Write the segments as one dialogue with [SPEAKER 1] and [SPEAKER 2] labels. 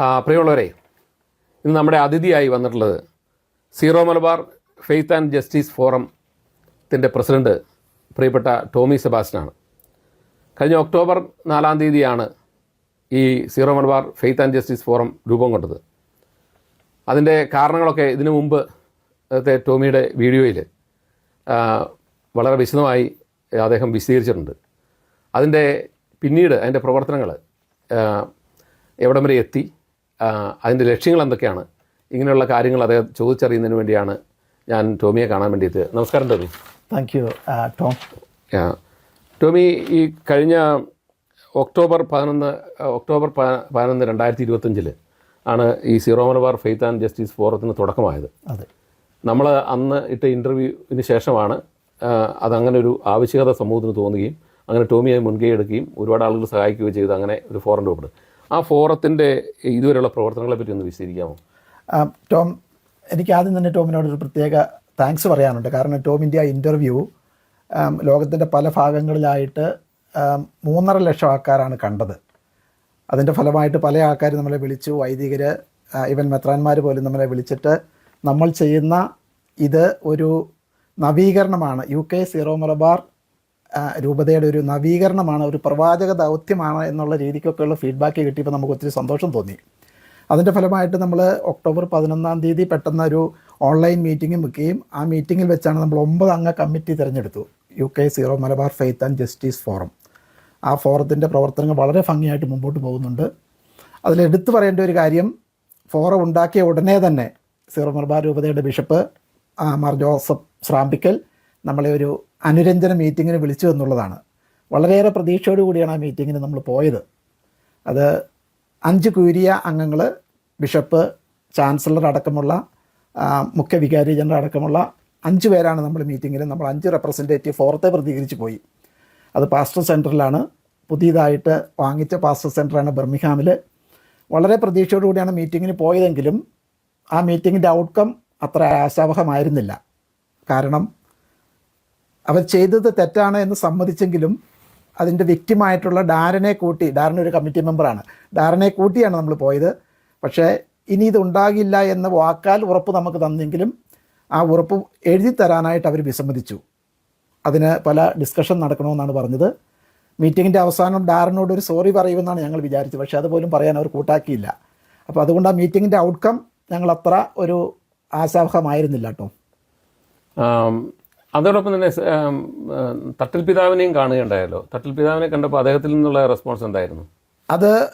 [SPEAKER 1] പ്രിയമുള്ളവരെ ഇന്ന് നമ്മുടെ അതിഥിയായി വന്നിട്ടുള്ളത് Syro Malabar faith and justice ഫോറത്തിന്റെ പ്രസിഡന്റ് പ്രിയപ്പെട്ട ടോമി സെബാസ്റ്റനാണ് കഴിഞ്ഞ ഒക്ടോബർ നാലാം തീയതിയാണ് ഈ Syro Malabar faith and justice forum രൂപം കൊണ്ടത്. അതിന്റെ കാരണങ്ങളൊക്കെ ഇതിനു മുമ്പ് ടോമിയുടെ വീഡിയോയിൽ വളരെ വിശദമായി അദ്ദേഹം വിശദീകരിച്ചിട്ടുണ്ട്. അതിന്റെ പിന്നീട് അതിന്റെ പ്രവർത്തനങ്ങൾ എവിടം വരെ എത്തി അതിന്റെ ലക്ഷ്യങ്ങൾ എന്തൊക്കെയാണ്? ഇങ്ങനെയുള്ള കാര്യങ്ങൾ അദ്ദേഹം ചോദിച്ചറിയുന്നതിന് വേണ്ടിയാണ് ഞാൻ ടോമിയെ കാണാൻ വേണ്ടിയിട്ട്. നമസ്കാരം Tommy.
[SPEAKER 2] Thank you Tom.
[SPEAKER 1] Tommy ഈ കഴിഞ്ഞ ഒക്ടോബർ പതിനൊന്ന് ഒക്ടോബർ പതിനൊന്ന് രണ്ടായിരത്തി ഇരുപത്തഞ്ചിൽ ആണ് ഈ Syro Malabar faith and justice ഫോറത്തിന് തുടക്കമായത്.
[SPEAKER 2] അതെ.
[SPEAKER 1] നമ്മൾ അന്ന് ഇട്ട ഇന്റർവ്യൂവിന് ശേഷമാണ് അതങ്ങനെ ഒരു ആവശ്യകത സമൂഹത്തിന് തോന്നുകയും അങ്ങനെ ടോമിയെ മുൻകൈ എടുക്കുകയും ഒരുപാട് ആളുകൾ സഹായിക്കുകയും ചെയ്ത് അങ്ങനെ ഒരു ഫോറം രൂപപ്പെടും. ആ ഫോറത്തിന്റെ ഇതുവരെയുള്ള പ്രവർത്തനങ്ങളെ പറ്റി ഒന്ന് വിശദീകരിക്കാമോ?
[SPEAKER 2] ടോം എനിക്ക് ആദ്യം തന്നെ ടോമിനോട് ഒരു പ്രത്യേക താങ്ക്സ് പറയാനുണ്ട്. കാരണം ടോമിന്റെ ആ ഇന്റർവ്യൂ ലോകത്തിന്റെ പല ഭാഗങ്ങളിലായിട്ട് മൂന്നര ലക്ഷം ആൾക്കാരാണ് കണ്ടത്. അതിന്റെ ഫലമായിട്ട് പല ആൾക്കാരും നമ്മളെ വിളിച്ചു. വൈദികർ ഇവൻ മെത്രാന്മാർ പോലും നമ്മളെ വിളിച്ചിട്ട് നമ്മൾ ചെയ്യുന്ന ഇത് ഒരു നവീകരണമാണ്. യു കെ സീറോ മലബാർ രൂപതയുടെ ഒരു നവീകരണമാണ് ഒരു പ്രവാചക ദൗത്യമാണ് എന്നുള്ള രീതിക്കൊക്കെയുള്ള ഫീഡ്ബാക്ക് കിട്ടിയപ്പോൾ നമുക്ക് ഒത്തിരി സന്തോഷം തോന്നി. അതിന്റെ ഫലമായിട്ട് നമ്മൾ ഒക്ടോബർ പതിനൊന്നാം തീയതി പെട്ടെന്ന് ഒരു ഓൺലൈൻ മീറ്റിംഗ് വെക്കുകയും ആ മീറ്റിങ്ങിൽ വെച്ചാണ് നമ്മൾ ഒമ്പത് അംഗ കമ്മിറ്റി തിരഞ്ഞെടുത്തു. U K Syro Malabar faith and justice forum. ആ ഫോറത്തിന്റെ പ്രവർത്തനങ്ങൾ വളരെ ഭംഗിയായിട്ട് മുമ്പോട്ട് പോകുന്നുണ്ട്. അതിലെടുത്തു പറയേണ്ട ഒരു കാര്യം ഫോറം ഉണ്ടാക്കിയ ഉടനെ തന്നെ സീറോ മലബാർ രൂപതയുടെ ബിഷപ്പ് മാർ ജോസഫ് ശ്രാമ്പിക്കൽ നമ്മളെ ഒരു അനുരഞ്ജന മീറ്റിങ്ങിന് വിളിച്ചു എന്നുള്ളതാണ്. വളരെയേറെ പ്രതീക്ഷയോടു കൂടിയാണ് ആ മീറ്റിങ്ങിന് നമ്മൾ പോയത്. അത് അഞ്ച് കുരിയ അംഗങ്ങൾ ബിഷപ്പ് ചാൻസലർ അടക്കമുള്ള മുഖ്യ വികാരി ജനറൽ അടക്കമുള്ള അഞ്ച് പേരാണ് നമ്മൾ മീറ്റിങ്ങിൽ നമ്മൾ അഞ്ച് റെപ്രസെന്റേറ്റീവ് ഫോറത്തെ പ്രതികരിച്ച് പോയി. അത് പാസ്റ്റർ സെന്ററിലാണ് പുതിയതായിട്ട് വാങ്ങിച്ച പാസ്റ്റർ സെന്ററാണ് ബർമിഹാമിൽ വളരെ പ്രതീക്ഷയോടുകൂടിയാണ് മീറ്റിങ്ങിന് പോയതെങ്കിലും ആ മീറ്റിങ്ങിന്റെ ഔട്ട്കം അത്ര ആശാവഹമായിരുന്നില്ല. കാരണം അവർ ചെയ്തത് തെറ്റാണ് എന്ന് സമ്മതിച്ചെങ്കിലും അതിന്റെ വ്യക്തിമായിട്ടുള്ള ഡാരനെ കൂട്ടി ഡാരൻ ഒരു കമ്മിറ്റി മെമ്പറാണ് ഡാരനെ കൂട്ടിയാണ് നമ്മൾ പോയത്. പക്ഷേ ഇനി ഇതുണ്ടാകില്ല എന്ന വാക്കാൽ ഉറപ്പ് നമുക്ക് തന്നെങ്കിലും ആ ഉറപ്പ് എഴുതി തരാനായിട്ട് അവർ വിസമ്മതിച്ചു. അതിന് പല ഡിസ്കഷൻ നടക്കണമെന്നാണ് പറഞ്ഞത്. മീറ്റിങ്ങിന്റെ അവസാനം ഡാറിനോട് ഒരു സോറി പറയുമെന്നാണ് ഞങ്ങൾ വിചാരിച്ചത്. പക്ഷേ അതുപോലും പറയാൻ അവർ കൂട്ടാക്കിയില്ല. അപ്പോൾ അതുകൊണ്ട് ആ മീറ്റിങ്ങിന്റെ ഔട്ട്കം ഞങ്ങൾ അത്ര ഒരു ആശാവഹമായിരുന്നില്ല കേട്ടോ.
[SPEAKER 1] അതോടൊപ്പം തന്നെ തട്ടിൽ പിതാവിനെയും കാണുകയുണ്ടായല്ലോ. തട്ടിൽ പിതാവിനെ കണ്ടപ്പോൾ അദ്ദേഹത്തിൽ നിന്നുള്ള റെസ്പോൺസ് എന്തായിരുന്നു?
[SPEAKER 2] അത്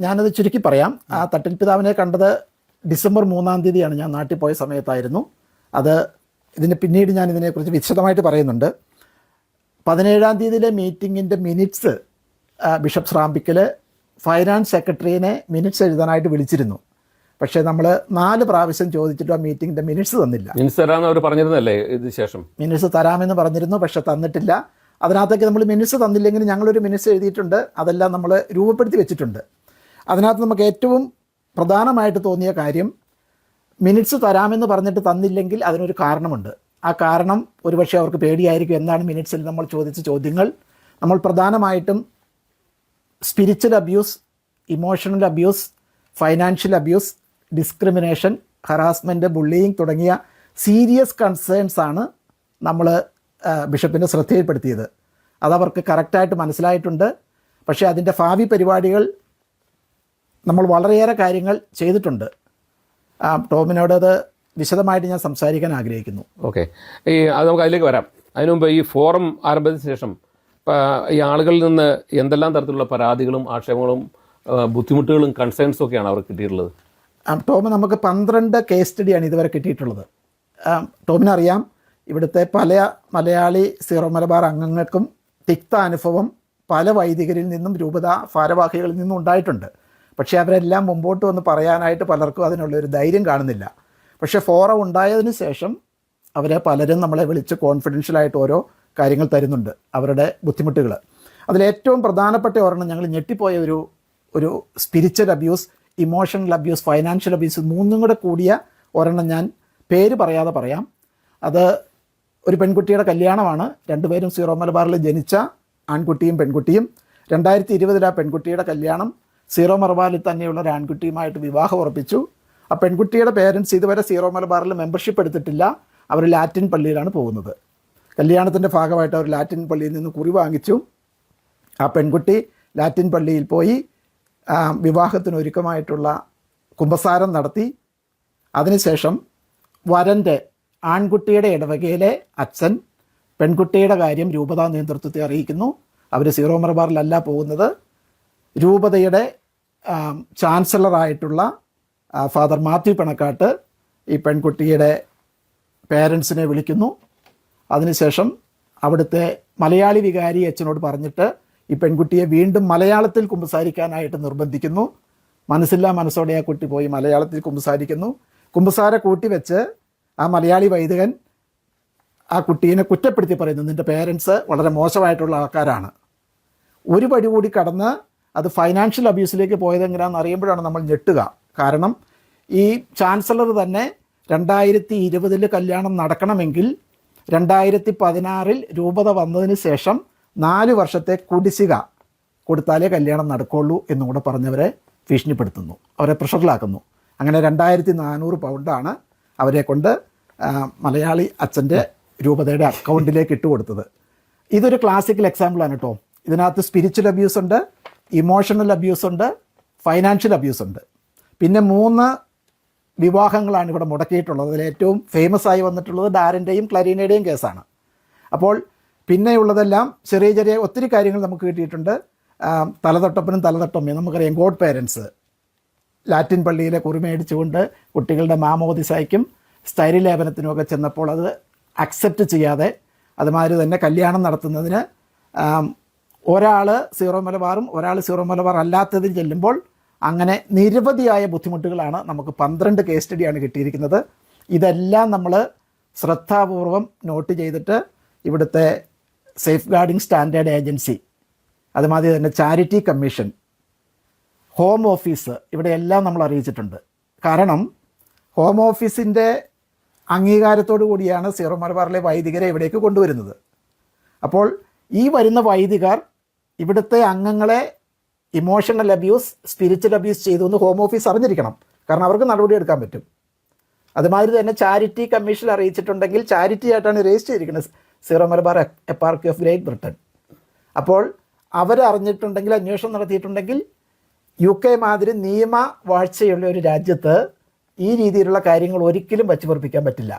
[SPEAKER 2] ഞാനത് ചുരുക്കി പറയാം. ആ തട്ടിൽ പിതാവിനെ കണ്ടത് ഡിസംബർ മൂന്നാം തീയതിയാണ് ഞാൻ നാട്ടിൽ പോയ സമയത്തായിരുന്നു. അത് ഇതിന് പിന്നീട് ഞാൻ ഇതിനെക്കുറിച്ച് വിശദമായിട്ട് പറയുന്നുണ്ട്. പതിനേഴാം തീയതിയിലെ മീറ്റിങ്ങിന്റെ മിനിറ്റ്സ് ബിഷപ്പ് ശ്രാമ്പിക്കൽ ഫൈനാൻസ് സെക്രട്ടറിയെ മിനിറ്റ്സ് എഴുതാനായിട്ട് വിളിച്ചിരുന്നു. പക്ഷേ നമ്മൾ നാല് പ്രാവശ്യം ചോദിച്ചിട്ട് ആ മീറ്റിങ്ങിന്റെ മിനിറ്റ്സ് തന്നില്ല.
[SPEAKER 1] മിനിറ്റ്സ് തരാമെന്ന് അവർ പറഞ്ഞിരുന്നല്ലേ ഇത് ശേഷം?
[SPEAKER 2] മിനിറ്റ്സ് തരാമെന്ന് പറഞ്ഞിരുന്നു പക്ഷേ തന്നിട്ടില്ല. അതിനകത്തേക്ക് നമ്മൾ മിനിറ്റ്സ് തന്നില്ലെങ്കിൽ ഞങ്ങളൊരു മിനിറ്റ്സ് എഴുതിയിട്ടുണ്ട് അതെല്ലാം നമ്മൾ രൂപപ്പെടുത്തി വെച്ചിട്ടുണ്ട്. അതിനകത്ത് നമുക്ക് ഏറ്റവും പ്രധാനമായിട്ട് തോന്നിയ കാര്യം മിനിറ്റ്സ് തരാമെന്ന് പറഞ്ഞിട്ട് തന്നില്ലെങ്കിൽ അതിനൊരു കാരണമുണ്ട്. ആ കാരണം ഒരുപക്ഷെ അവർക്ക് പേടിയായിരിക്കും എന്താണ് മിനിറ്റ്സിൽ നമ്മൾ ചോദിച്ച ചോദ്യങ്ങൾ. നമ്മൾ പ്രധാനമായിട്ടും spiritual abuse emotional abuse financial abuse discrimination harassment bullying തുടങ്ങിയ സീരിയസ് കൺസേൺസ് ആണ് നമ്മൾ ബിഷപ്പിന്റെ ശ്രദ്ധയിൽപ്പെടുത്തിയത്. അതവർക്ക് കറക്റ്റായിട്ട് മനസ്സിലായിട്ടുണ്ട്. പക്ഷേ അതിന്റെ ഭാവി പരിപാടികൾ നമ്മൾ വളരെയേറെ കാര്യങ്ങൾ ചെയ്തിട്ടുണ്ട്. ടോമിനോട് അത് വിശദമായിട്ട് ഞാൻ സംസാരിക്കാൻ ആഗ്രഹിക്കുന്നു.
[SPEAKER 1] ഓക്കെ. ഈ അത് നമുക്ക് അതിലേക്ക് വരാം. അതിനു മുമ്പ് ഈ ഫോറം ആരംഭിച്ചതിന് ശേഷം ഈ ആളുകളിൽ നിന്ന് എന്തെല്ലാം തരത്തിലുള്ള പരാതികളും ആക്ഷേപങ്ങളും ബുദ്ധിമുട്ടുകളും കൺസേൺസും ഒക്കെയാണ് അവർക്ക് കിട്ടിയിട്ടുള്ളത്?
[SPEAKER 2] ടോമ് നമുക്ക് പന്ത്രണ്ട് കേസ് സ്റ്റഡിയാണ് ഇതുവരെ കിട്ടിയിട്ടുള്ളത്. ടോമിനറിയാം ഇവിടുത്തെ പല മലയാളി സീറോ മലബാർ അംഗങ്ങൾക്കും തിക്ത അനുഭവം പല വൈദികരിൽ നിന്നും രൂപത ഭാരവാഹികളിൽ നിന്നും ഉണ്ടായിട്ടുണ്ട്. പക്ഷേ അവരെല്ലാം മുമ്പോട്ട് വന്ന് പറയാനായിട്ട് പലർക്കും അതിനുള്ളൊരു ധൈര്യം കാണുന്നില്ല. പക്ഷേ ഫോറം ഉണ്ടായതിന് ശേഷം അവരെ പലരും നമ്മളെ വിളിച്ച് കോൺഫിഡൻഷ്യലായിട്ട് ഓരോ കാര്യങ്ങൾ തരുന്നുണ്ട് അവരുടെ ബുദ്ധിമുട്ടുകൾ അതിലേറ്റവും പ്രധാനപ്പെട്ട ഒരെണ്ണം ഞങ്ങൾ ഞെട്ടിപ്പോയ ഒരു ഒരു spiritual abuse emotional abuse financial abuse മൂന്നും കൂടെ കൂടിയ ഒരെണ്ണം ഞാൻ പേര് പറയാതെ പറയാം. അത് ഒരു പെൺകുട്ടിയുടെ കല്യാണമാണ്. രണ്ടുപേരും സീറോ മലബാറിൽ ജനിച്ച ആൺകുട്ടിയും പെൺകുട്ടിയും. രണ്ടായിരത്തി ഇരുപതിൽ ആ പെൺകുട്ടിയുടെ കല്യാണം സീറോ മലബാറിൽ തന്നെയുള്ള ഒരു ആൺകുട്ടിയുമായിട്ട് വിവാഹം ഉറപ്പിച്ചു. ആ പെൺകുട്ടിയുടെ പേരൻസ് ഇതുവരെ സീറോ മലബാറിൽ മെമ്പർഷിപ്പ് എടുത്തിട്ടില്ല. അവർ ലാറ്റിൻ പള്ളിയിലാണ് പോകുന്നത്. കല്യാണത്തിന്റെ ഭാഗമായിട്ട് അവർ ലാറ്റിൻ പള്ളിയിൽ നിന്ന് കുറി വാങ്ങിച്ചു. ആ പെൺകുട്ടി ലാറ്റിൻ പള്ളിയിൽ പോയി വിവാഹത്തിന് ഒരുക്കമായിട്ടുള്ള കുമ്പസാരം നടത്തി. അതിനുശേഷം വരന്റെ ആൺകുട്ടിയുടെ ഇടവകയിലെ അച്ഛൻ പെൺകുട്ടിയുടെ കാര്യം രൂപതാ നേതൃത്വത്തെ അറിയിക്കുന്നു. അവർ സീറോ മലബാറിലല്ല പോകുന്നത്. രൂപതയുടെ ചാൻസലറായിട്ടുള്ള ഫാദർ മാത്യു പണക്കാട്ട് ഈ പെൺകുട്ടിയുടെ പേരൻസിനെ വിളിക്കുന്നു. അതിനുശേഷം അവിടുത്തെ മലയാളി വികാരി അച്ഛനോട് പറഞ്ഞിട്ട് ഈ പെൺകുട്ടിയെ വീണ്ടും മലയാളത്തിൽ കുമ്പസാരിക്കാനായിട്ട് നിർബന്ധിക്കുന്നു. മനസ്സില്ല മനസ്സോടെ ആ കുട്ടി പോയി മലയാളത്തിൽ കുമ്പസാരിക്കുന്നു. കുമ്പസാര കൂട്ടി വെച്ച് ആ മലയാളി വൈദികൻ ആ കുട്ടീനെ കുറ്റപ്പെടുത്തി പറയുന്നു. നിന്റെ പേരൻസ് വളരെ മോശമായിട്ടുള്ള ആൾക്കാരാണ്. ഒരു പടി കൂടി കടന്ന് അത് ഫൈനാൻഷ്യൽ അബ്യൂസിലേക്ക് പോയത് എങ്ങനെയാണെന്ന് അറിയുമ്പോഴാണ് നമ്മൾ ഞെട്ടുക. കാരണം ഈ ചാൻസലർ തന്നെ രണ്ടായിരത്തി ഇരുപതിൽ കല്യാണം നടക്കണമെങ്കിൽ രണ്ടായിരത്തി പതിനാറിൽ രൂപത വന്നതിന് ശേഷം നാല് വർഷത്തെ കുടിശ്ശിക കൊടുത്താലേ കല്യാണം നടക്കുള്ളൂ എന്നും കൂടെ പറഞ്ഞവരെ ഭീഷണിപ്പെടുത്തുന്നു. അവരെ പ്രഷറിലാക്കുന്നു. അങ്ങനെ രണ്ടായിരത്തി നാനൂറ് പൗണ്ടാണ് അവരെ കൊണ്ട് മലയാളി അച്ഛന്റെ രൂപതയുടെ അക്കൗണ്ടിലേക്ക് ഇട്ടുകൊടുത്തത് ഇതൊരു ക്ലാസിക്കൽ എക്സാമ്പിളാണ് കേട്ടോ. ഇതിനകത്ത് സ്പിരിച്വൽ അബ്യൂസ് ഉണ്ട് ഇമോഷണൽ അബ്യൂസ് ഉണ്ട് ഫൈനാൻഷ്യൽ അബ്യൂസ് ഉണ്ട്. പിന്നെ മൂന്ന് വിവാഹങ്ങളാണ് ഇവിടെ മുടക്കിയിട്ടുള്ളത്. അതിൽ ഏറ്റവും ഫേമസ് ആയി വന്നിട്ടുള്ളത് ഡാരിന്റെയും ക്ലരീനയുടെയും കേസാണ് അപ്പോൾ പിന്നെയുള്ളതെല്ലാം ചെറിയ ചെറിയ ഒത്തിരി കാര്യങ്ങൾ നമുക്ക് കിട്ടിയിട്ടുണ്ട്. തലതൊട്ടപ്പനും തലതൊട്ടമ്മയും നമുക്കറിയാം ഗോഡ് പേരൻസ്. ലാറ്റിൻ പള്ളിയിലെ കുറിമേടിച്ചുകൊണ്ട് കുട്ടികളുടെ മാമോദിസായ്ക്കും സ്ഥൈര്യലേപനത്തിനുമൊക്കെ ചെന്നപ്പോൾ അത് അക്സെപ്റ്റ് ചെയ്യാതെ അതുമാതിരി തന്നെ കല്യാണം നടത്തുന്നതിന് ഒരാൾ സീറോ മലബാറും ഒരാൾ സീറോ മലബാർ അല്ലാത്തതിൽ ചെല്ലുമ്പോൾ അങ്ങനെ നിരവധിയായ ബുദ്ധിമുട്ടുകളാണ് നമുക്ക് പന്ത്രണ്ട് കേസ് സ്റ്റഡിയാണ് കിട്ടിയിരിക്കുന്നത്. ഇതെല്ലാം നമ്മൾ ശ്രദ്ധാപൂർവം നോട്ട് ചെയ്തിട്ട് ഇവിടുത്തെ സേഫ് ഗാർഡിംഗ് സ്റ്റാൻഡേർഡ് ഏജൻസി അതുമാതിരി തന്നെ ചാരിറ്റി കമ്മീഷൻ ഹോം ഓഫീസ് ഇവിടെയെല്ലാം നമ്മൾ അറിയിച്ചിട്ടുണ്ട്. കാരണം ഹോം ഓഫീസിന്റെ അംഗീകാരത്തോടു കൂടിയാണ് സീറോ മലബാറിലെ വൈദികരെ ഇവിടേക്ക് കൊണ്ടുവരുന്നത്. അപ്പോൾ ഈ വരുന്ന വൈദികർ ഇവിടുത്തെ അംഗങ്ങളെ ഇമോഷണൽ അബ്യൂസ് സ്പിരിച്വൽ അബ്യൂസ് ചെയ്തു എന്ന് ഹോം ഓഫീസ് അറിഞ്ഞിരിക്കണം. കാരണം അവർക്ക് നടപടി എടുക്കാൻ പറ്റും. അതുമാതിരി തന്നെ ചാരിറ്റി കമ്മീഷൻ അറിയിച്ചിട്ടുണ്ടെങ്കിൽ ചാരിറ്റി ആയിട്ടാണ് രജിസ്റ്റർ ചെയ്തിരിക്കുന്നത്. Syro Malabar eparchy of Great Britain. അപ്പോൾ അവരറിഞ്ഞിട്ടുണ്ടെങ്കിൽ അന്വേഷണം നടത്തിയിട്ടുണ്ടെങ്കിൽ യു കെ മാതിരി നിയമ വാഴ്ചയുള്ള ഒരു രാജ്യത്ത് ഈ രീതിയിലുള്ള കാര്യങ്ങൾ ഒരിക്കലും വച്ചു പൊറപ്പിക്കാൻ പറ്റില്ല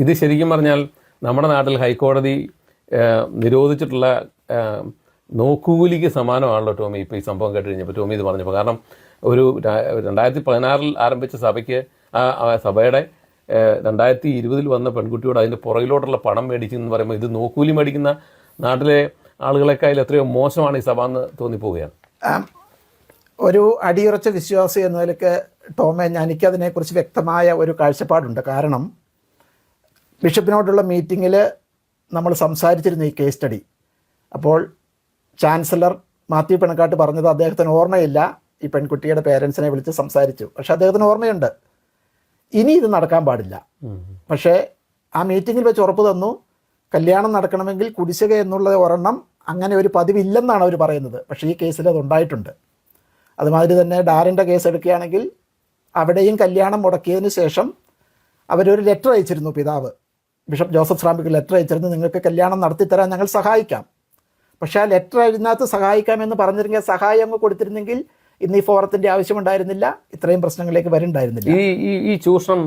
[SPEAKER 1] ഇത് ശരിക്കും പറഞ്ഞാൽ നമ്മുടെ നാട്ടിൽ ഹൈക്കോടതി നിരോധിച്ചിട്ടുള്ള നോക്കൂലിക്ക് സമാനമാണല്ലോ ടോമി. ഇപ്പോൾ ഈ സംഭവം കേട്ട് കഴിഞ്ഞപ്പോൾ ടോമി ഇത് പറഞ്ഞപ്പോൾ. കാരണം ഒരു രണ്ടായിരത്തി പതിനാറിൽ ആരംഭിച്ച സഭയ്ക്ക് സഭയുടെ രണ്ടായിരത്തി ഇരുപതിൽ വന്ന പെൺകുട്ടിയോട് അതിന്റെ പുറകിലോട്ടുള്ള പണം മേടിച്ചു എന്ന് പറയുമ്പോൾ ഇത് നോക്കൂലി മേടിക്കുന്ന നാട്ടിലെ ആളുകളെക്കാൾ എത്രയോ മോശമാണ് ഈ സഭ എന്ന് തോന്നിപ്പോവുകയാണ്.
[SPEAKER 2] ഒരു അടിയുറച്ച വിശ്വാസി എന്ന നിലയ്ക്ക് ടോമെ എനിക്കതിനെക്കുറിച്ച് വ്യക്തമായ ഒരു കാഴ്ചപ്പാടുണ്ട്. കാരണം ബിഷപ്പിനോടുള്ള മീറ്റിങ്ങിൽ നമ്മൾ സംസാരിച്ചിരുന്നു ഈ കേസ് സ്റ്റഡി അപ്പോൾ ചാൻസലർ മാത്യു പിണക്കാട്ട് പറഞ്ഞത് അദ്ദേഹത്തിന് ഓർമ്മയില്ല. ഈ പെൺകുട്ടിയുടെ പേരൻസിനെ വിളിച്ച് സംസാരിച്ചു. പക്ഷേ അദ്ദേഹത്തിന് ഓർമ്മയുണ്ട്. ഇനി ഇത് നടക്കാൻ പാടില്ല. പക്ഷേ ആ മീറ്റിങ്ങിൽ വെച്ച് ഉറപ്പ് തന്നു. കല്യാണം നടക്കണമെങ്കിൽ കുടിശ്ശിക എന്നുള്ള ഒരെണ്ണം അങ്ങനെ ഒരു പതിവില്ലെന്നാണ് അവർ പറയുന്നത്. പക്ഷേ ഈ കേസിൽ അത് ഉണ്ടായിട്ടുണ്ട്. അതുമാതിരി തന്നെ ഡാറിന്റെ കേസ് എടുക്കുകയാണെങ്കിൽ അവിടെയും കല്യാണം മുടക്കിയതിന് ശേഷം അവരൊരു ലെറ്റർ അയച്ചിരുന്നു പിതാവ്. ബിഷപ്പ് ജോസഫ് ശ്രാമ്പിക്ക് ലെറ്റർ അയച്ചിരുന്നു നിങ്ങൾക്ക് കല്യാണം നടത്തിത്തരാൻ ഞങ്ങൾ സഹായിക്കാം. പക്ഷേ ആ ലെറ്റർ എഴുതിനകത്ത് സഹായിക്കാമെന്ന് പറഞ്ഞിരുന്നെങ്കിൽ സഹായം അങ്ങ് കൊടുത്തിരുന്നെങ്കിൽ ഇന്ന് ഈ ഫോറത്തിന്റെ ആവശ്യമുണ്ടായിരുന്നില്ല ഇത്രയും പ്രശ്നങ്ങളിലേക്ക് വരുന്നുണ്ടായിരുന്നില്ല
[SPEAKER 1] ഈ ഈ ഈ ചൂഷണം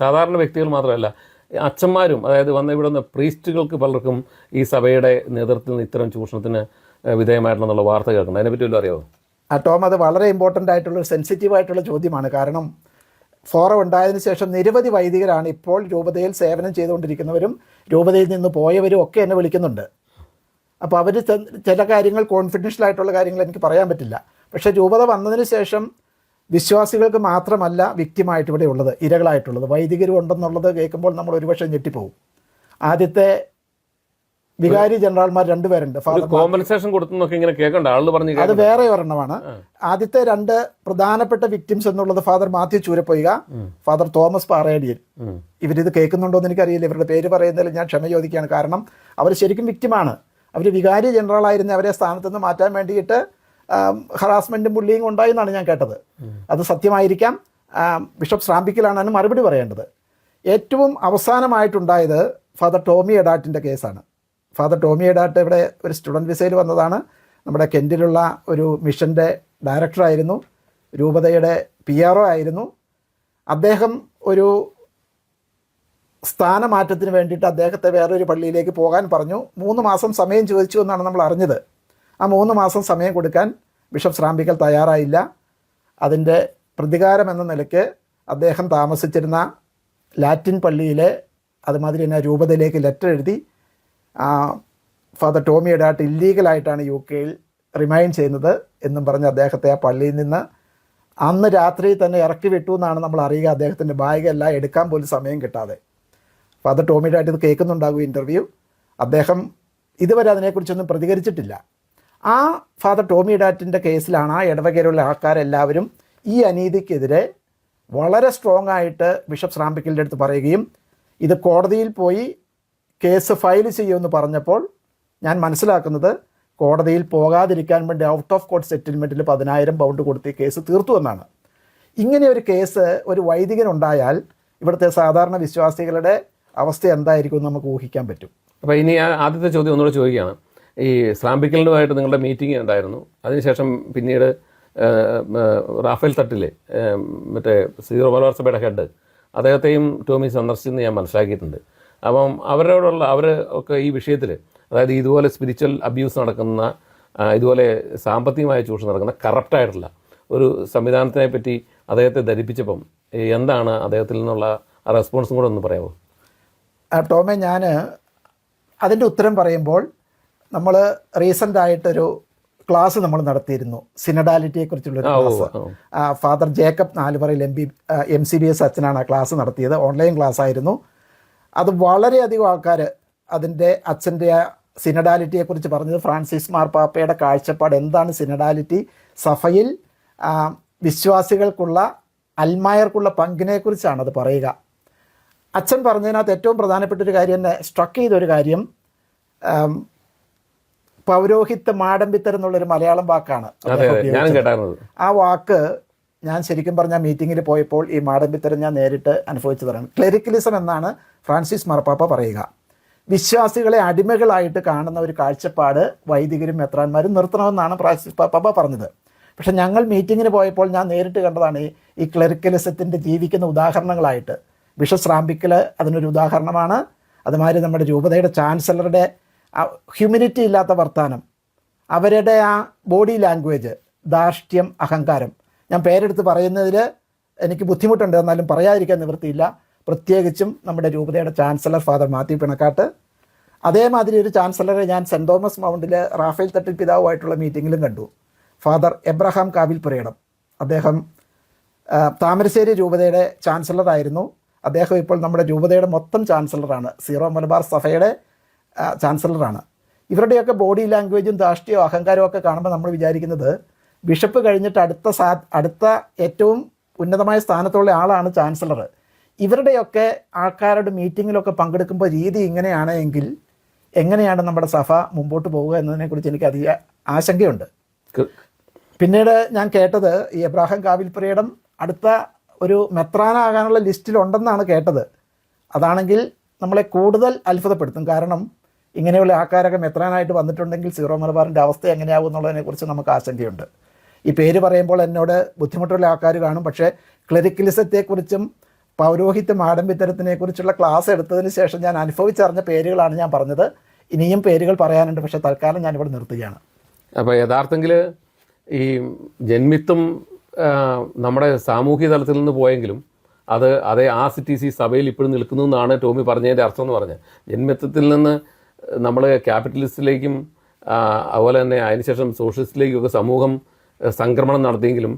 [SPEAKER 1] സാധാരണ വ്യക്തികൾ മാത്രമല്ല അച്ഛന്മാരും അതായത് വന്ന ഇവിടെ നിന്ന് പ്രീസ്റ്റുകൾക്ക് പലർക്കും ഈ സഭയുടെ നേതൃത്വത്തിൽ നിന്ന് ഇത്തരം ചൂഷണത്തിന് വിധേയമായിട്ടുള്ള വാർത്ത കേൾക്കുന്നത് അതിനെപ്പറ്റി വല്ലതും അറിയാമോ
[SPEAKER 2] ആ ടോം അത് വളരെ ഇമ്പോർട്ടന്റ് ആയിട്ടുള്ള സെൻസിറ്റീവ് ആയിട്ടുള്ള ചോദ്യമാണ്. കാരണം ഫോറം ഉണ്ടായതിനു ശേഷം നിരവധി വൈദികരാണ് ഇപ്പോൾ രൂപതയിൽ സേവനം ചെയ്തുകൊണ്ടിരിക്കുന്നവരും രൂപതയിൽ നിന്ന് പോയവരും ഒക്കെ എന്നെ വിളിക്കുന്നുണ്ട്. അപ്പോൾ അവർ ചില കാര്യങ്ങൾ കോൺഫിഡൻഷ്യൽ ആയിട്ടുള്ള കാര്യങ്ങൾ എനിക്ക് പറയാൻ പറ്റില്ല. പക്ഷേ രൂപത വന്നതിന് ശേഷം വിശ്വാസികൾക്ക് മാത്രമല്ല വ്യക്തിമായിട്ട് ഇവിടെ ഉള്ളത് ഇരകളായിട്ടുള്ളത്. വൈദികരും ഉണ്ടെന്നുള്ളത് കേൾക്കുമ്പോൾ നമ്മൾ ഒരുപക്ഷെ ഞെട്ടിപ്പോവും. ആദ്യത്തെ വികാരി ജനറൽമാർ രണ്ടുപേരുണ്ട്
[SPEAKER 1] കോമ്പൻസേഷൻ കൊടുത്തെന്നൊക്കെ ഇങ്ങനെ കേൾക്കണ്ട. ആൾ പറഞ്ഞ്
[SPEAKER 2] അത്. വേറെ ഒരെണ്ണമാണ്. ആദ്യത്തെ രണ്ട് പ്രധാനപ്പെട്ട വിക്ടിംസ് എന്നുള്ളത് ഫാദർ മാത്യു ചൂരപ്പൊയ്ക ഫാദർ തോമസ് പാറേടിയൻ. ഇവരിത് കേൾക്കുന്നുണ്ടോ എന്ന് എനിക്കറിയില്ല. ഇവരുടെ പേര് പറയുന്നതിൽ ഞാൻ ക്ഷമ ചോദിക്കുകയാണ്. കാരണം അവർ ശരിക്കും വിക്ടിമാണ് അവർ വികാരി ജനറൽ ആയിരുന്ന അവരെ സ്ഥാനത്ത് നിന്ന് മാറ്റാൻ വേണ്ടിയിട്ട് ഹറാസ്മെന്റും ബുള്ളിയും ഉണ്ടായി എന്നാണ് ഞാൻ കേട്ടത്. അത് സത്യമായിരിക്കാം. ബിഷപ്പ് ശ്രാമ്പിക്കലാണ് അതിന് മറുപടി പറയേണ്ടത്. ഏറ്റവും അവസാനമായിട്ടുണ്ടായത് ഫാദർ ടോമി എഡാട്ടിന്റെ കേസാണ്. ഫാദർ ടോമി എഡാട്ട് ഇവിടെ ഒരു സ്റ്റുഡന്റ് വിസയിൽ വന്നതാണ്. നമ്മുടെ കെന്റിലുള്ള ഒരു മിഷന്റെ ഡയറക്ടറായിരുന്നു. രൂപതയുടെ പി ആർ ഒ ആയിരുന്നു. അദ്ദേഹം ഒരു സ്ഥാനമാറ്റത്തിന് വേണ്ടിയിട്ട് അദ്ദേഹത്തെ വേറൊരു പള്ളിയിലേക്ക് പോകാൻ പറഞ്ഞു. മൂന്ന് മാസം സമയം ചോദിച്ചു എന്നാണ് നമ്മൾ അറിഞ്ഞത്. ആ മൂന്ന് മാസം സമയം കൊടുക്കാൻ ബിഷപ്പ് ശ്രാമ്പിക്കൽ തയ്യാറായില്ല. അതിന്റെ പ്രതികാരം എന്ന നിലയ്ക്ക് അദ്ദേഹം താമസിച്ചിരുന്ന ലാറ്റിൻ പള്ളിയിലെ അതുമാതിരി തന്നെ രൂപതയിലേക്ക് ലെറ്റർ എഴുതി ഫാദർ ടോമി എഡാട്ട് ഇല്ലീഗലായിട്ടാണ് യു കെയിൽ റിമൈൻ ചെയ്യുന്നത് എന്നും പറഞ്ഞ് അദ്ദേഹത്തെ ആ പള്ളിയിൽ നിന്ന് അന്ന് രാത്രി തന്നെ ഇറക്കി വിട്ടു എന്നാണ് നമ്മൾ അറിയുക. അദ്ദേഹത്തിന്റെ ബാഗെല്ലാം എടുക്കാൻ പോലും സമയം കിട്ടാതെ. ഫാദർ ടോമിയുടെ ഇത് കേൾക്കുന്നുണ്ടാകും ഇന്റർവ്യൂ അദ്ദേഹം ഇതുവരെ അതിനെക്കുറിച്ചൊന്നും പ്രതികരിച്ചിട്ടില്ല. ആ ഫാദർ ടോമി ഡാറ്റിന്റെ കേസിലാണ് ആ ഇടവകയിലുള്ള ആൾക്കാരെല്ലാവരും ഈ അനീതിക്കെതിരെ വളരെ സ്ട്രോങ് ആയിട്ട് ബിഷപ്പ് ശ്രാമ്പിക്കലിന്റെ അടുത്ത് പറയുകയും ഇത് കോടതിയിൽ പോയി കേസ് ഫയൽ ചെയ്യുമെന്ന് പറഞ്ഞപ്പോൾ ഞാൻ മനസ്സിലാക്കുന്നത് കോടതിയിൽ പോകാതിരിക്കാൻ വേണ്ടി ഔട്ട് ഓഫ് കോർട്ട് സെറ്റിൽമെന്റിൽ പതിനായിരം പൗണ്ട് കൊടുത്ത് കേസ് തീർത്തു എന്നാണ്. ഇങ്ങനെ ഒരു കേസ് ഒരു വൈദികനുണ്ടായാൽ ഇവിടുത്തെ സാധാരണ വിശ്വാസികളുടെ അവസ്ഥ എന്തായിരിക്കും നമുക്ക് ഊഹിക്കാൻ പറ്റും.
[SPEAKER 1] അപ്പോൾ ഇനി ആദ്യത്തെ ചോദ്യം ഒന്നുകൂടെ ചോദിക്കുകയാണ്. ഈ സ്രാമ്പിക്കലിനുമായിട്ട് നിങ്ങളുടെ മീറ്റിംഗ് ഉണ്ടായിരുന്നു. അതിനുശേഷം പിന്നീട് റാഫേൽ തട്ടിലെ മറ്റേ സീറോ മലബാർ സഭയുടെ ഹെഡ് അദ്ദേഹത്തെയും ടോമി സന്ദർശിച്ചെന്ന് ഞാൻ മനസ്സിലാക്കിയിട്ടുണ്ട്. അപ്പം അവരോടുള്ള അവർ ഒക്കെ ഈ വിഷയത്തിൽ അതായത് ഇതുപോലെ സ്പിരിച്വൽ അബ്യൂസ് നടക്കുന്ന ഇതുപോലെ സാമ്പത്തികമായ ചൂഷണം നടക്കുന്ന കറപ്റ്റായിട്ടുള്ള ഒരു സംവിധാനത്തിനെ പറ്റി അദ്ദേഹത്തെ ധരിപ്പിച്ചപ്പം എന്താണ് അദ്ദേഹത്തിൽ നിന്നുള്ള റെസ്പോൺസും കൂടെ ഒന്ന് പറയാമോ
[SPEAKER 2] ടോമെ ഞാൻ അതിന്റെ ഉത്തരം പറയുമ്പോൾ നമ്മൾ റീസെന്റ് ആയിട്ടൊരു ക്ലാസ് നമ്മൾ നടത്തിയിരുന്നു.
[SPEAKER 1] സിനഡാലിറ്റിയെ കുറിച്ചുള്ള
[SPEAKER 2] class father Jacob Nalupurayil M B M C B S അച്ഛനാണ് ആ ക്ലാസ് നടത്തിയത്. ഓൺലൈൻ ക്ലാസ് ആയിരുന്നു. അത് വളരെയധികം ആൾക്കാർ അതിന്റെ അച്ഛന്റെ ആ സിനഡാലിറ്റിയെക്കുറിച്ച് പറഞ്ഞത് ഫ്രാൻസിസ് മാർപ്പാപ്പയുടെ കാഴ്ചപ്പാട് എന്താണ് സിനഡാലിറ്റി സഫയിൽ വിശ്വാസികൾക്കുള്ള അൽമായർക്കുള്ള പങ്കിനെക്കുറിച്ചാണ് അത് പറയുക. അച്ഛൻ പറഞ്ഞതിനകത്ത് ഏറ്റവും പ്രധാനപ്പെട്ട ഒരു കാര്യം എന്നെ സ്ട്രക്ക് ചെയ്തൊരു കാര്യം പൗരോഹിത്യ മാടമ്പിത്തരം എന്നുള്ളൊരു മലയാളം വാക്കാണ് ആ വാക്ക് ഞാൻ ശരിക്കും പറഞ്ഞ മീറ്റിങ്ങിൽ പോയപ്പോൾ ഈ മാടമ്പിത്തരം ഞാൻ നേരിട്ട് അനുഭവിച്ചതാണ് ക്ലെറിക്കലിസം എന്നാണ് ഫ്രാൻസിസ് മറപ്പാപ്പ പറയുക. വിശ്വാസികളെ അടിമകളായിട്ട് കാണുന്ന ഒരു കാഴ്ചപ്പാട് വൈദികരും മെത്രാന്മാരും നിർത്തണമെന്നാണ് ഫ്രാൻസിസ് പാപ്പ പറഞ്ഞത്. പക്ഷെ ഞങ്ങൾ മീറ്റിങ്ങിന് പോയപ്പോൾ ഞാൻ നേരിട്ട് കണ്ടതാണ് ഈ ഈ ക്ലെറിക്കലിസത്തിന്റെ ജീവിക്കുന്ന ഉദാഹരണങ്ങളായിട്ട്. ബിഷപ്പ് ശ്രാമ്പിക്കൽ അതിനൊരു ഉദാഹരണമാണ്. അതുമാതിരി നമ്മുടെ രൂപതയുടെ ചാൻസലറുടെ ഹ്യൂമിനിറ്റി ഇല്ലാത്ത വർത്താനം. അവരുടെ ആ ബോഡി ലാംഗ്വേജ് ധാർഷ്ട്യം അഹങ്കാരം. ഞാൻ പേരെടുത്ത് പറയുന്നതിൽ എനിക്ക് ബുദ്ധിമുട്ടുണ്ട് എന്നാലും പറയാതിരിക്കാൻ നിവൃത്തിയില്ല. പ്രത്യേകിച്ചും നമ്മുടെ രൂപതയുടെ ചാൻസലർ ഫാദർ മാത്യു പിണക്കാട്ട്. അതേമാതിരി ഒരു ചാൻസലറെ ഞാൻ സെന്റ് തോമസ് മൗണ്ടിലെ റാഫേൽ തട്ടിൽ പിതാവുമായിട്ടുള്ള മീറ്റിങ്ങിലും കണ്ടു. ഫാദർ എബ്രഹാം കാവിൽ പുരയിടം. അദ്ദേഹം താമരശ്ശേരി രൂപതയുടെ ചാൻസലറായിരുന്നു അദ്ദേഹം ഇപ്പോൾ നമ്മുടെ രൂപതയുടെ മൊത്തം ചാൻസലറാണ് സീറോ മലബാർ സഭയുടെ ചാൻസലറാണ്. ഇവരുടെയൊക്കെ ബോഡി ലാംഗ്വേജും ധാഷ്ട്യവും അഹങ്കാരവും ഒക്കെ കാണുമ്പോൾ നമ്മൾ വിചാരിക്കുന്നത് ബിഷപ്പ് കഴിഞ്ഞിട്ട് അടുത്ത സാ അടുത്ത ഏറ്റവും ഉന്നതമായ സ്ഥാനത്തുള്ള ആളാണ് ചാൻസലർ. ഇവരുടെയൊക്കെ ആൾക്കാരുടെ മീറ്റിങ്ങിലൊക്കെ പങ്കെടുക്കുമ്പോൾ രീതി ഇങ്ങനെയാണ് എങ്കിൽ എങ്ങനെയാണ് നമ്മുടെ സഭ മുമ്പോട്ട് പോവുക എന്നതിനെക്കുറിച്ച് എനിക്ക് അധിക ആശങ്കയുണ്ട്. പിന്നീട് ഞാൻ കേട്ടത് ഈ എബ്രാഹിം കാവിൽപ്പുരയിടം അടുത്ത ഒരു മെത്രാനാകാനുള്ള ലിസ്റ്റിലുണ്ടെന്നാണ് കേട്ടത്. അതാണെങ്കിൽ നമ്മളെ കൂടുതൽ അത്ഭുതപ്പെടുത്തും. കാരണം ഇങ്ങനെയുള്ള ആൾക്കാരൊക്കെ മെത്രാനായിട്ട് വന്നിട്ടുണ്ടെങ്കിൽ സീറോ മലബാറിന്റെ അവസ്ഥ എങ്ങനെയാവും എന്നുള്ളതിനെക്കുറിച്ച് നമുക്ക് ആശങ്കയുണ്ട്. ഈ പേര് പറയുമ്പോൾ എന്നോട് ബുദ്ധിമുട്ടുള്ള ആൾക്കാർ കാണും. പക്ഷേ ക്ലറിക്കലിസത്തെക്കുറിച്ചും പൗരോഹിത്യ ആഡംബിത്തരത്തിനെക്കുറിച്ചുള്ള ക്ലാസ് എടുത്തതിന് ശേഷം ഞാൻ അനുഭവിച്ചറിഞ്ഞ പേരുകളാണ് ഞാൻ പറഞ്ഞത്. ഇനിയും പേരുകൾ പറയാനുണ്ട്. പക്ഷേ തൽക്കാലം ഞാനിവിടെ നിർത്തുകയാണ്.
[SPEAKER 1] അപ്പോൾ യഥാർത്ഥത്തിൽ ഈ ജന്മിത്വം നമ്മുടെ സാമൂഹ്യ തലത്തിൽ നിന്ന് പോയെങ്കിലും അത് അതേ ആ സിറ്റി സി സഭയിൽ ഇപ്പോഴും നിൽക്കുന്നു എന്നാണ് ടോമി പറഞ്ഞതിന്റെ അർത്ഥം എന്ന് പറഞ്ഞത്. ജന്മിത്വത്തിൽ നിന്ന് നമ്മൾ ക്യാപിറ്റലിസ്റ്റിലേക്കും അതുപോലെ തന്നെ അതിനുശേഷം സോഷ്യലിസ്റ്റിലേക്കും ഒക്കെ സമൂഹം സംക്രമണം നടത്തിയെങ്കിലും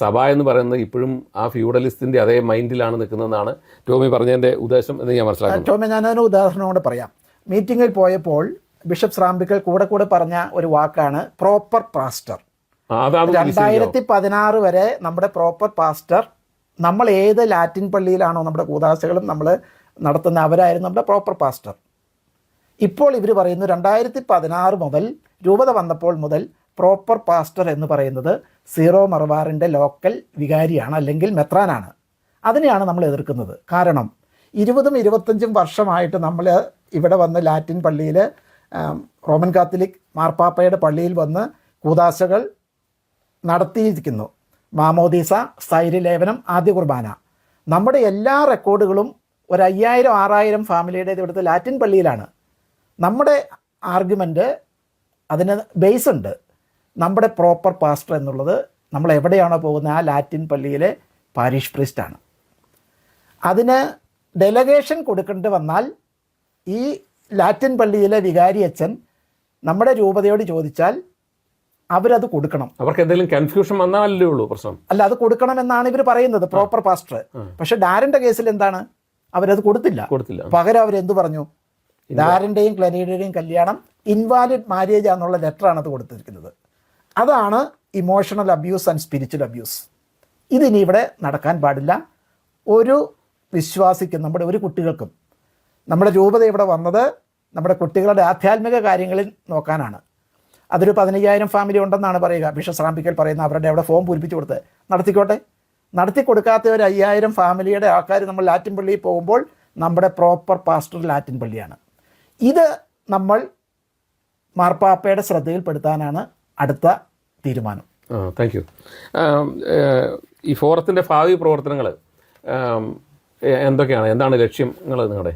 [SPEAKER 1] സഭ എന്ന് പറയുന്നത് ഇപ്പോഴും ആ ഫ്യൂഡലിസ്റ്റിന്റെ അതേ മൈൻഡിലാണ് നിൽക്കുന്നതെന്നാണ് ടോമി പറഞ്ഞതിന്റെ ഉദ്ദേശം എന്ന് ഞാൻ മനസ്സിലാക്കുന്നു.
[SPEAKER 2] ടോമി ഞാനൊരു ഉദാഹരണം കൊണ്ട് പറയാം. മീറ്റിങ്ങിൽ പോയപ്പോൾ ബിഷപ്പ് ശ്രാമ്പിക്കൽ കൂടെ കൂടെ പറഞ്ഞ ഒരു വാക്കാണ് പ്രോപ്പർ പാസ്റ്റർ. രണ്ടായിരത്തി പതിനാറ് വരെ നമ്മുടെ പ്രോപ്പർ പാസ്റ്റർ നമ്മൾ ഏത് ലാറ്റിൻ പള്ളിയിലാണോ നമ്മുടെ കൂതാശകളും നമ്മൾ നടത്തുന്ന അവരായിരുന്നു നമ്മുടെ പ്രോപ്പർ പാസ്റ്റർ. ഇപ്പോൾ ഇവർ പറയുന്നു രണ്ടായിരത്തി പതിനാറ് മുതൽ രൂപത വന്നപ്പോൾ മുതൽ പ്രോപ്പർ പാസ്റ്റർ എന്ന് പറയുന്നത് സീറോ മറവാറിന്റെ ലോക്കൽ വികാരിയാണ് അല്ലെങ്കിൽ മെത്രാനാണ്. അതിനെയാണ് നമ്മൾ എതിർക്കുന്നത്. കാരണം ഇരുപതും ഇരുപത്തഞ്ചും വർഷമായിട്ട് നമ്മൾ ഇവിടെ വന്ന് ലാറ്റിൻ പള്ളിയിൽ റോമൻ കാത്തലിക് മാർപ്പാപ്പയുടെ പള്ളിയിൽ വന്ന് കൂതാശകൾ നടത്തിയിരിക്കുന്നു. മാമോദീസ സ്ഥൈര്യലേപനം ആദ്യ കുർബാന. നമ്മുടെ എല്ലാ റെക്കോർഡുകളും ഒരു അയ്യായിരം ആറായിരം ഫാമിലിയുടെ ഇവിടുത്തെ ലാറ്റിൻ പള്ളിയിലാണ്. നമ്മുടെ ആർഗ്യുമെന്റ് അതിന് ബേസ് ഉണ്ട്. നമ്മുടെ പ്രോപ്പർ പാസ്റ്റർ എന്നുള്ളത് നമ്മൾ എവിടെയാണോ പോകുന്നത്? ആ ലാറ്റിൻ പള്ളിയിലെ പാരിഷ് പ്രിസ്റ്റാണ് അതിന് ഡെലഗേഷൻ കൊടുക്കേണ്ടി വന്നാൽ ഈ ലാറ്റിൻ പള്ളിയിലെ വികാരി അച്ഛൻ നമ്മുടെ രൂപതയോട് ചോദിച്ചാൽ അവരത് കൊടുക്കണം.
[SPEAKER 1] അവർക്ക് എന്തെങ്കിലും കൺഫ്യൂഷൻ വന്നാലല്ലേ ഉള്ളൂ പ്രശ്നം.
[SPEAKER 2] അല്ല അത് കൊടുക്കണം എന്നാണ് ഇവർ പറയുന്നത് പ്രോപ്പർ പാസ്റ്റർ പക്ഷെ ഡാരന്റെ കേസിൽ എന്താണ്? അവരത് കൊടുത്തില്ല.
[SPEAKER 1] കൊടുത്തില്ല.
[SPEAKER 2] പകരം അവരെന്ത് പറഞ്ഞു? ഡാരന്റെയും ക്ലനീഡയുടെയും കല്യാണം ഇൻവാലിഡ് മാരേജ് എന്നുള്ള ലെറ്ററാണ് അത് കൊടുത്തിരിക്കുന്നത്. അതാണ് emotional abuse and spiritual abuse ഇതിനി ഇവിടെ നടക്കാൻ പാടില്ല. ഒരു വിശ്വാസിക്കും നമ്മുടെ ഒരു കുട്ടികൾക്കും നമ്മുടെ രൂപത ഇവിടെ വന്നത് നമ്മുടെ കുട്ടികളുടെ ആധ്യാത്മിക കാര്യങ്ങളിൽ നോക്കാനാണ്. അതൊരു പതിനയ്യായിരം ഫാമിലി ഉണ്ടെന്നാണ് പറയുക. ബിഷപ്പ് റാമ്പിക്കൽ പറയുന്ന അവരുടെ അവിടെ ഫോം പൂരിപ്പിച്ച് കൊടുത്ത് നടത്തിക്കോട്ടെ. നടത്തി കൊടുക്കാത്ത ഒരു അയ്യായിരം ഫാമിലിയുടെ ആൾക്കാർ നമ്മൾ ലാറ്റിൻ പള്ളിയിൽ പോകുമ്പോൾ നമ്മുടെ പ്രോപ്പർ പാസ്റ്റർ ലാറ്റിൻ പള്ളിയാണ്. ഇത് നമ്മൾ മാർപ്പാപ്പയുടെ ശ്രദ്ധയിൽപ്പെടുത്താനാണ് അടുത്ത തീരുമാനം.
[SPEAKER 1] താങ്ക് യു ഈ ഫോറത്തിന്റെ ഭാവി പ്രവർത്തനങ്ങൾ എന്തൊക്കെയാണ്? എന്താണ് ലക്ഷ്യങ്ങൾ നിങ്ങളുടെ?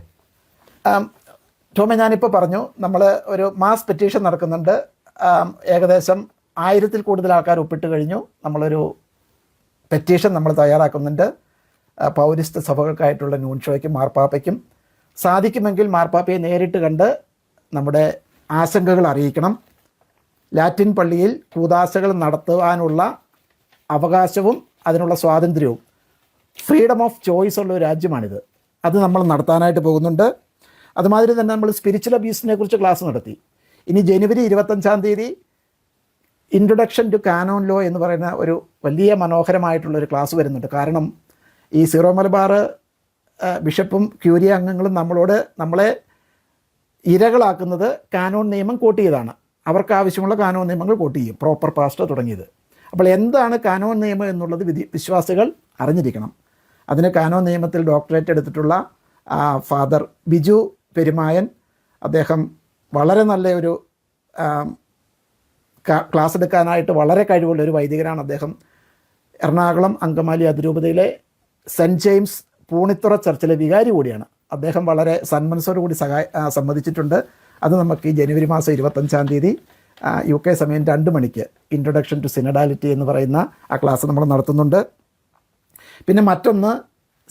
[SPEAKER 2] ടോമി ഞാനിപ്പോൾ പറഞ്ഞു നമ്മൾ ഒരു മാസ് പെറ്റീഷൻ നടക്കുന്നുണ്ട്. ഏകദേശം ആയിരത്തിൽ കൂടുതൽ ആൾക്കാർ ഒപ്പിട്ട് കഴിഞ്ഞു. നമ്മളൊരു പെറ്റീഷൻ നമ്മൾ തയ്യാറാക്കുന്നുണ്ട്. പൗരസ്ത്യ സഭകൾക്കായിട്ടുള്ള ന്യൂൻഷോയ്ക്കും മാർപ്പാപ്പയ്ക്കും. സാധിക്കുമെങ്കിൽ മാർപ്പാപ്പയെ നേരിട്ട് കണ്ട് നമ്മുടെ ആശങ്കകൾ അറിയിക്കണം. ലാറ്റിൻ പള്ളിയിൽ കൂതാശകൾ നടത്തുവാനുള്ള അവകാശവും അതിനുള്ള സ്വാതന്ത്ര്യവും. ഫ്രീഡം ഓഫ് ചോയ്സ് ഉള്ള ഒരു രാജ്യമാണിത്. അത് നമ്മൾ നടത്താനായിട്ട് പോകുന്നുണ്ട്. അതുമാതിരി തന്നെ നമ്മൾ സ്പിരിച്വൽ അബ്യൂസിനെ കുറിച്ച് ക്ലാസ് നടത്തി. ഇനി ജനുവരി ഇരുപത്തഞ്ചാം തീയതി ഇൻട്രൊഡക്ഷൻ ടു കാനോൺ ലോ എന്ന് പറയുന്ന ഒരു വലിയ മനോഹരമായിട്ടുള്ള ഒരു ക്ലാസ് വരുന്നുണ്ട്. കാരണം ഈ സീറോ മലബാർ ബിഷപ്പും ക്യൂരിയ അംഗങ്ങളും നമ്മളോട് നമ്മളെ ഇരകളാക്കുന്നത് കാനോൺ നിയമം കോട്ട് ചെയ്താണ്. അവർക്ക് ആവശ്യമുള്ള കാനോൺ നിയമങ്ങൾ കോട്ട് ചെയ്യും. പ്രോപ്പർ പാസ്റ്റർ തുടങ്ങിയത്. അപ്പോൾ എന്താണ് കാനോൺ നിയമം എന്നുള്ളത് വിധി വിശ്വാസികൾ അറിഞ്ഞിരിക്കണം. അതിന് കാനോൺ നിയമത്തിൽ ഡോക്ടറേറ്റ് എടുത്തിട്ടുള്ള ഫാദർ ബിജു പെരുമായൻ അദ്ദേഹം വളരെ നല്ല ഒരു ക്ലാസ് എടുക്കാനായിട്ട് വളരെ കഴിവുള്ള ഒരു വൈദികനാണ് അദ്ദേഹം. എറണാകുളം അങ്കമാലി അതിരൂപതയിലെ സെന്റ് ജെയിംസ് പൂണിത്തുറ ചർച്ചിലെ വികാരി കൂടിയാണ്. അദ്ദേഹം വളരെ സന്മനസ്സോടു കൂടി സഹായ സമ്മതിച്ചിട്ടുണ്ട്. അത് നമുക്ക് ഈ ജനുവരി മാസം ഇരുപത്തഞ്ചാം തീയതി യു കെ സമയം രണ്ട് മണിക്ക് ഇൻട്രൊഡക്ഷൻ ടു സിനഡാലിറ്റി എന്ന് പറയുന്ന ആ ക്ലാസ് നമ്മൾ നടത്തുന്നുണ്ട്. പിന്നെ മറ്റൊന്ന്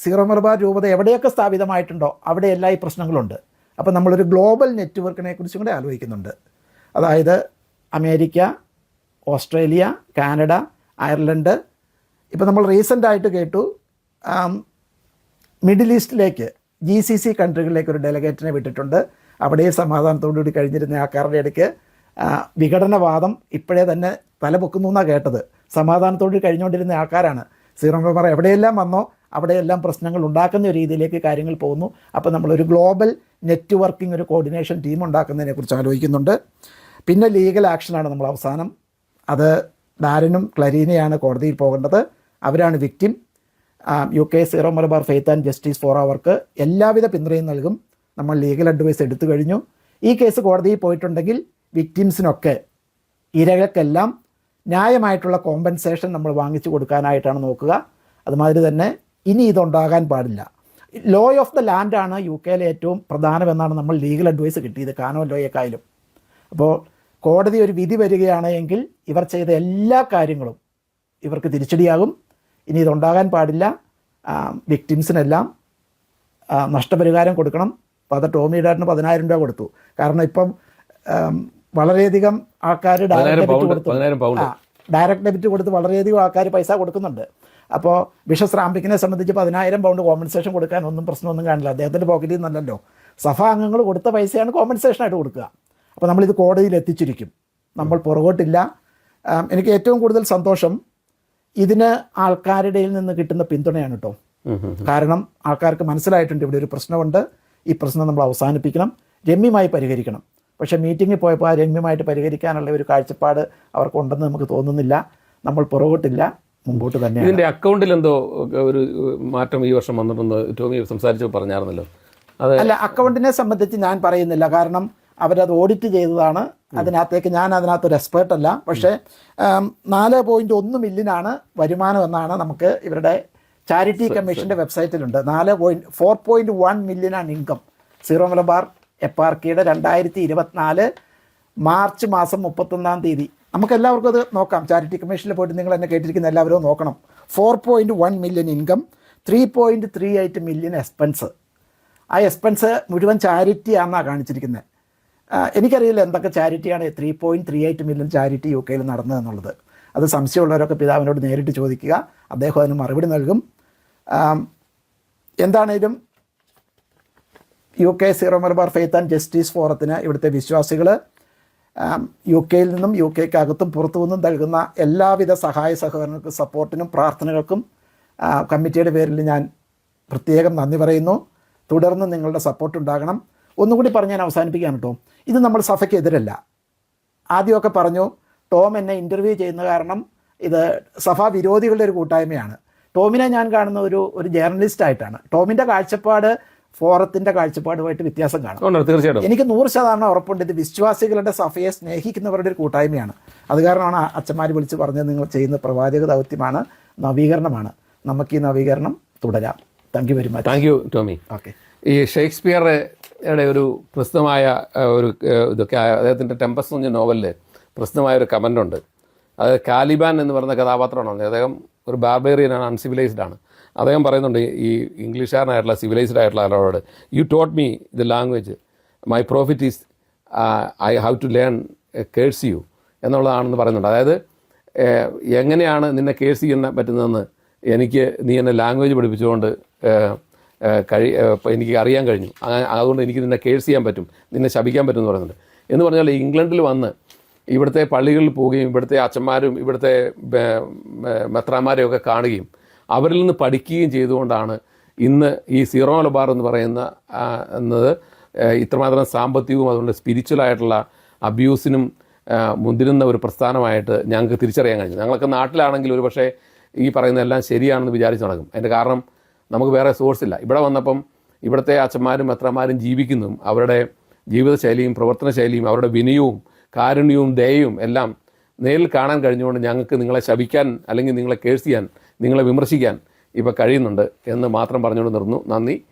[SPEAKER 2] സീറോ മലബാർ രൂപത എവിടെയൊക്കെ സ്ഥാപിതമായിട്ടുണ്ടോ അവിടെ എല്ലാ ഈ പ്രശ്നങ്ങളുണ്ട്. അപ്പോൾ നമ്മളൊരു ഗ്ലോബൽ നെറ്റ്വർക്കിനെ കുറിച്ചും കൂടെ ആലോചിക്കുന്നുണ്ട്. അതായത് അമേരിക്ക ഓസ്ട്രേലിയ കാനഡ അയർലൻഡ്. ഇപ്പോൾ നമ്മൾ റീസെന്റായിട്ട് കേട്ടു മിഡിൽ ഈസ്റ്റിലേക്ക് ജി സി സി കൺട്രികളിലേക്ക് ഒരു ഡെലഗേറ്റിനെ വിട്ടിട്ടുണ്ട്. അവിടെ സമാധാനത്തോടുകൂടി കഴിഞ്ഞിരുന്ന ആൾക്കാരുടെ ഇടയ്ക്ക് വിഘടനവാദം ഇപ്പോഴേ തന്നെ തലപൊക്കുന്നു എന്നാണ് കേട്ടത്. സമാധാനത്തോട് കഴിഞ്ഞുകൊണ്ടിരുന്ന ആൾക്കാരാണ്. സീറോ മെമ്പർ എവിടെയെല്ലാം വന്നോ അവിടെയെല്ലാം പ്രശ്നങ്ങൾ ഉണ്ടാക്കുന്ന രീതിയിലേക്ക് കാര്യങ്ങൾ പോകുന്നു. അപ്പോൾ നമ്മളൊരു ഗ്ലോബൽ നെറ്റ്വർക്കിംഗ് ഒരു കോർഡിനേഷൻ ടീം ഉണ്ടാക്കുന്നതിനെക്കുറിച്ച് ആലോചിക്കുന്നുണ്ട്. പിന്നെ ലീഗൽ ആക്ഷനാണ് നമ്മൾ അവസാനം. അത് ഡാരനും ക്ലരീനയാണ് കോടതിയിൽ പോകേണ്ടത്. അവരാണ് victim U K Syro Malabar faith and justice for അവർക്ക് എല്ലാവിധ പിന്തുണയും നൽകും. നമ്മൾ ലീഗൽ അഡ്വൈസ് എടുത്തു കഴിഞ്ഞു. ഈ കേസ് കോടതിയിൽ പോയിട്ടുണ്ടെങ്കിൽ വിക്റ്റിംസിനൊക്കെ ഇരകൾക്കെല്ലാം ന്യായമായിട്ടുള്ള കോമ്പൻസേഷൻ നമ്മൾ വാങ്ങിച്ചു കൊടുക്കാനായിട്ടാണ് നോക്കുക. അതുമാതിരി തന്നെ ഇനി ഇതുണ്ടാകാൻ പാടില്ല. ലോ ഓഫ് ദ ലാൻഡാണ് യു കെയിലെ ഏറ്റവും പ്രധാനമെന്നാണ് നമ്മൾ ലീഗൽ അഡ്വൈസ് കിട്ടിയത് കാനോ ലോയേക്കായാലും. അപ്പോൾ കോടതി ഒരു വിധി വരികയാണ് എങ്കിൽ ഇവർ ചെയ്ത എല്ലാ കാര്യങ്ങളും ഇവർക്ക് തിരിച്ചടിയാകും. ഇനി ഇതുണ്ടാകാൻ പാടില്ല. വിക്ടിംസിനെല്ലാം നഷ്ടപരിഹാരം കൊടുക്കണം. ഫാദർ ടോമി ഡാറ്റിന് പതിനായിരം രൂപ കൊടുത്തു. കാരണം ഇപ്പം വളരെയധികം ആൾക്കാർ ഡയറക്റ്റ് ഡെബിറ്റ് കൊടുത്തു. ഡയറക്റ്റ് ഡെബിറ്റ് കൊടുത്ത് വളരെയധികം ആൾക്കാർ പൈസ കൊടുക്കുന്നുണ്ട്. അപ്പോൾ ബിഷപ്പ് റാമ്പിക്കിനെ സംബന്ധിച്ച് പതിനായിരം പൗണ്ട് കോമ്പൻസേഷൻ കൊടുക്കാൻ ഒന്നും പ്രശ്നമൊന്നും കാണില്ല. അദ്ദേഹത്തിന്റെ പോക്കറ്റിൽ നിന്നല്ലല്ലോ സഭാ അംഗങ്ങൾ കൊടുത്ത പൈസയാണ് കോമ്പൻസേഷൻ ആയിട്ട് കൊടുക്കുക. അപ്പോൾ നമ്മളിത് കോടതിയിൽ എത്തിച്ചിരിക്കും. നമ്മൾ പുറകോട്ടില്ല. എനിക്ക് ഏറ്റവും കൂടുതൽ സന്തോഷം ഇതിന് ആൾക്കാരുടെ നിന്ന് കിട്ടുന്ന പിന്തുണയാണ് കേട്ടോ. കാരണം ആൾക്കാർക്ക് മനസ്സിലായിട്ടുണ്ട് ഇവിടെ ഒരു പ്രശ്നമുണ്ട്. ഈ പ്രശ്നം നമ്മൾ അവസാനിപ്പിക്കണം. രമ്യമായി പരിഹരിക്കണം. പക്ഷെ മീറ്റിംഗിൽ പോയപ്പോൾ ആ രമ്യമായിട്ട് പരിഹരിക്കാനുള്ള ഒരു കാഴ്ചപ്പാട് അവർക്കുണ്ടെന്ന് നമുക്ക് തോന്നുന്നില്ല. നമ്മൾ പുറകോട്ടില്ല. മുമ്പോട്ട് തന്നെ
[SPEAKER 1] ഇതിന്റെ അക്കൗണ്ടിൽ എന്തോ ഒരു മാറ്റം ഈ വർഷം വന്നിട്ടുണ്ടെന്ന് ടോമി സംസാരിച്ചു പറഞ്ഞായിരുന്നല്ലോ.
[SPEAKER 2] അല്ല അക്കൗണ്ടിനെ സംബന്ധിച്ച് ഞാൻ പറയുന്നില്ല. കാരണം അവരത് ഓഡിറ്റ് ചെയ്തതാണ്. അതിനകത്തേക്ക് ഞാൻ അതിനകത്ത് ഒരു എക്സ്പേർട്ട് അല്ല. പക്ഷേ നാല് പോയിന്റ് ഒന്ന് മില്യനാണ് വരുമാനം എന്നാണ് നമുക്ക് ഇവരുടെ ചാരിറ്റി കമ്മീഷന്റെ വെബ്സൈറ്റിലുണ്ട് നാല് പോയിന്റ് ഫോർ പോയിന്റ് വൺ മില്യനാണ് ഇൻകം സീറോ മലബാർ എപ്പാർക്കിയുടെ രണ്ടായിരത്തി ഇരുപത്തിനാല് മാർച്ച് മാസം മുപ്പത്തൊന്നാം തീയതി. നമുക്ക് എല്ലാവർക്കും അത് നോക്കാം. ചാരിറ്റി കമ്മീഷനിൽ പോയിട്ട് നിങ്ങൾ എന്നെ കേട്ടിരിക്കുന്ന എല്ലാവരും നോക്കണം. Four point one million income three point three eight million expense ആ എക്സ്പെൻസ് മുഴുവൻ ചാരിറ്റി ആണെന്നാണ് കാണിച്ചിരിക്കുന്നത് എനിക്കറിയില്ല എന്തൊക്കെ ചാരിറ്റിയാണ് three point three eight million charity U കെയിൽ നടന്നതെന്നുള്ളത്. അത് സംശയമുള്ളവരൊക്കെ പിതാവിനോട് നേരിട്ട് ചോദിക്കുക. അദ്ദേഹം അതിന് മറുപടി നൽകും. എന്താണേലും U K Syro Malabar faith and justice ഫോറത്തിന് ഇവിടുത്തെ വിശ്വാസികൾ യു കെയിൽ നിന്നും യു കെക്ക് അകത്തും പുറത്തു നിന്നും നൽകുന്ന എല്ലാവിധ സഹായ സഹകരണങ്ങൾക്കും സപ്പോർട്ടിനും പ്രാർത്ഥനകൾക്കും കമ്മിറ്റിയുടെ പേരിൽ ഞാൻ പ്രത്യേകം നന്ദി പറയുന്നു. തുടർന്ന് നിങ്ങളുടെ സപ്പോർട്ട് ഉണ്ടാകണം. ഒന്നുകൂടി പറഞ്ഞ് ഞാൻ അവസാനിപ്പിക്കാൻ കേട്ടോ. ഇത് നമ്മൾ സഫയ്ക്ക് എതിരല്ല. ആദ്യമൊക്കെ പറഞ്ഞു ടോം എന്നെ ഇന്റർവ്യൂ ചെയ്യുന്ന കാരണം ഇത് സഫ വിരോധികളുടെ ഒരു കൂട്ടായ്മയാണ്. ടോമിനെ ഞാൻ കാണുന്ന ഒരു ഒരു ജേർണലിസ്റ്റ് ആയിട്ടാണ്. ടോമിന്റെ കാഴ്ചപ്പാട് ഫോറത്തിന്റെ കാഴ്ചപ്പാടുമായിട്ട് വ്യത്യാസം കാണും.
[SPEAKER 1] തീർച്ചയായിട്ടും.
[SPEAKER 2] എനിക്ക് നൂറ് ശതമാനം ഉറപ്പുണ്ട് ഇത് വിശ്വാസികളുടെ സഫയെ സ്നേഹിക്കുന്നവരുടെ ഒരു കൂട്ടായ്മയാണ്. അത് കാരണമാണ് അച്ഛന്മാർ വിളിച്ച് പറഞ്ഞത് നിങ്ങൾ ചെയ്യുന്ന പ്രവാചക ദൗത്യമാണ് നവീകരണമാണ്. നമുക്ക് ഈ നവീകരണം തുടരാം. Thank you very much
[SPEAKER 1] thank you Tommy
[SPEAKER 2] okay
[SPEAKER 1] ഈ ഷേക്സ്പിയറുടെ ഒരു പ്രസിദ്ധമായ ഒരു ഇതൊക്കെ അദ്ദേഹത്തിന്റെ ടെമ്പസ് എന്ന് നോവലിൽ പ്രസിദ്ധമായ ഒരു കമന്റ് ഉണ്ട് അത് കാലിബാൻ എന്ന് പറയുന്ന കഥാപാത്രമാണ്. അദ്ദേഹം ഒരു ബാർബേറിയനാണ് അൺസിവിലൈസ്ഡ് ആണ്. അദ്ദേഹം പറയുന്നുണ്ട് ഈ ഇംഗ്ലീഷുകാരനായിട്ടുള്ള സിവിലൈസ്ഡ് ആയിട്ടുള്ള ആളോട് you taught me the language my profit is I have to learn curse you എന്നുള്ളതാണെന്ന് പറയുന്നുണ്ട്. അതായത് എങ്ങനെയാണ് നിന്നെ കേഴ്സ് ചെയ്യാൻ പറ്റുന്നതെന്ന് എനിക്ക് നീ എന്നെ ലാംഗ്വേജ് പഠിപ്പിച്ചുകൊണ്ട് കഴി എനിക്ക് അറിയാൻ കഴിഞ്ഞു. അതുകൊണ്ട് എനിക്ക് നിന്നെ കേഴ്സ് ചെയ്യാൻ പറ്റും. നിന്നെ ശപിക്കാൻ പറ്റും എന്ന് പറയുന്നുണ്ട്. എന്ന് പറഞ്ഞാൽ ഇംഗ്ലണ്ടിൽ വന്ന് ഇവിടുത്തെ പള്ളികളിൽ പോവുകയും ഇവിടുത്തെ അച്ഛന്മാരും ഇവിടുത്തെ മെത്രാന്മാരെയും ഒക്കെ കാണുകയും അവരിൽ നിന്ന് പഠിക്കുകയും ചെയ്തുകൊണ്ടാണ് ഇന്ന് ഈ സീറോ മലബാർ എന്ന് പറയുന്ന എന്നത് ഇത്രമാത്രം സാമ്പത്തികവും അതുകൊണ്ട് സ്പിരിച്വലായിട്ടുള്ള അബ്യൂസിനും മുതിരുന്ന ഒരു പ്രസ്ഥാനമായിട്ട് ഞങ്ങൾക്ക് തിരിച്ചറിയാൻ കഴിഞ്ഞു. ഞങ്ങളൊക്കെ നാട്ടിലാണെങ്കിൽ ഒരു പക്ഷേ ഈ പറയുന്നതെല്ലാം ശരിയാണെന്ന് വിചാരിച്ച് നടക്കും. അതിന്റെ കാരണം നമുക്ക് വേറെ സോഴ്സ് ഇല്ല. ഇവിടെ വന്നപ്പം ഇവിടുത്തെ അച്ഛന്മാരും അത്രമാരും ജീവിക്കുന്നതും അവരുടെ ജീവിതശൈലിയും പ്രവർത്തനശൈലിയും അവരുടെ വിനയവും കാരുണ്യവും ദയയും എല്ലാം നേരിൽ കാണാൻ കഴിഞ്ഞുകൊണ്ട് ഞങ്ങൾക്ക് നിങ്ങളെ ശപിക്കാൻ അല്ലെങ്കിൽ നിങ്ങളെ കേഴ്സ് ചെയ്യാൻ നിങ്ങളെ വിമർശിക്കാൻ ഇപ്പോൾ കഴിയുന്നുണ്ട് എന്ന് മാത്രം പറഞ്ഞുകൊണ്ട് നിർന്നു. നന്ദി.